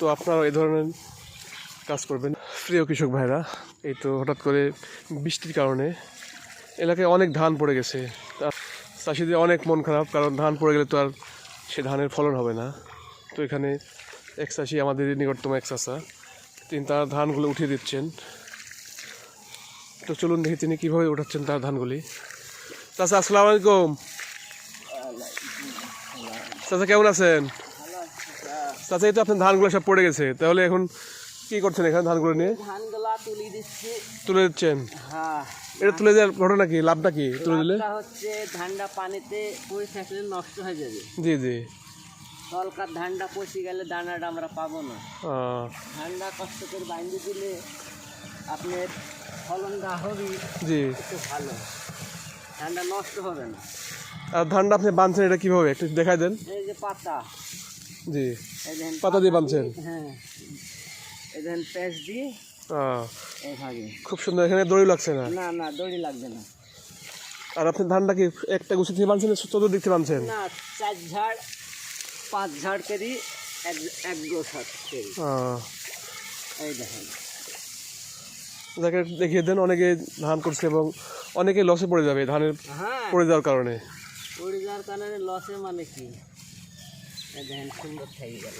তো আপনারা এই ধরনের কাজ করবেন। প্রিয় কৃষক ভাইরা, এই তো হঠাৎ করে বৃষ্টির কারণে এলাকায় অনেক ধান পড়ে গেছে। চাষিদের অনেক মন খারাপ, কারণ ধান পড়ে গেলে তো আর সে ধানের ফলন হবে না। তো এখানে এক চাষি, আমাদের নিকটতম এক চাষা, তিনি তার ধানগুলো উঠিয়ে দিচ্ছেন। তো চলুন দেখি তিনি কীভাবে উঠাচ্ছেন তার ধানগুলি। চাচা, আসসালামু আলাইকুম। চাচা, কেমন আছেন? এই তো আপনার ধানগুলো সব পড়ে গেছে। তাহলে এখন কি করছেন এখানে ধানগুলো নিয়ে? ধানগুলা তুলে দিচ্ছি। তুলে দিচ্ছেন? হ্যাঁ। এটা তুলে দেওয়ার ঘটনা কি? লাভটা কি? তুলে দিলে? হচ্ছে ধানটা পানিতে পড়ে থাকলে নষ্ট হয়ে যাবে। জি জি। তলকার ধানটা পচে গেলে দানাটা আমরা পাবো না। ধানটা কষ্ট করে বাইন্দে দিলে আপনার ফলনটা হবে জি। একটু ভালো। ধানটা নষ্ট হবে না। আর ধানটা আপনি বাঁধছেন এটা কীভাবে? একটু দেখাই দেন। এই যে পাতা। জি। পাতা দিয়ে বাঁধছেন হ্যাঁ। এই দেখেন প্যাঁচ দিয়ে আহ, খুব সুন্দর এখানে দড়ি লাগছে না? না না দড়ি লাগবে না। আর আপনি ধানটা কি একটা গুছি থেকে বাঁধছেন চতুর্দিক থেকে বাঁধছেন না চার ঝাড় পাঁচ ঝাড় করি এক এক গোসাত করি এই দেখেন। যাকে দেখিয়ে দেন অনেকে ধান করছে এবং অনেকে লসে পড়ে যাবে ধানের হ্যাঁ। পড়ে যাওয়ার কারণে। পড়ে যাওয়ার কারণে লসে মানে কি? দেখেন সুন্দর থেকে গেল।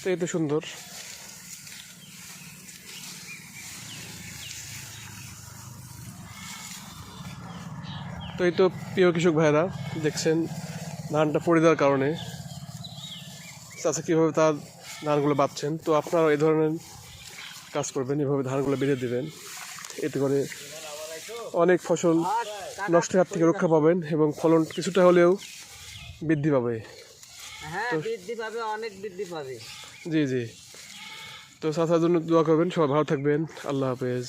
তো এই তো সুন্দর। তো এই তো প্রিয় কৃষক ভাইরা দেখছেন ধানটা পড়ে দেওয়ার কারণে চাষা কীভাবে তার ধানগুলো বাঁধছেন। তো আপনারা এই ধরনের কাজ করবেন এভাবে ধানগুলো বেঁধে দেবেন। এতে করে অনেক ফসল নষ্টের হাত থেকে রক্ষা পাবেন এবং ফলন কিছুটা হলেও বৃদ্ধি পাবে। হ্যাঁ বৃদ্ধি পাবে অনেক বৃদ্ধি পাবে। জি জি। তো চাচার জন্য দোয়া করবেন সবাই ভালো থাকবেন। আল্লাহ হাফেজ।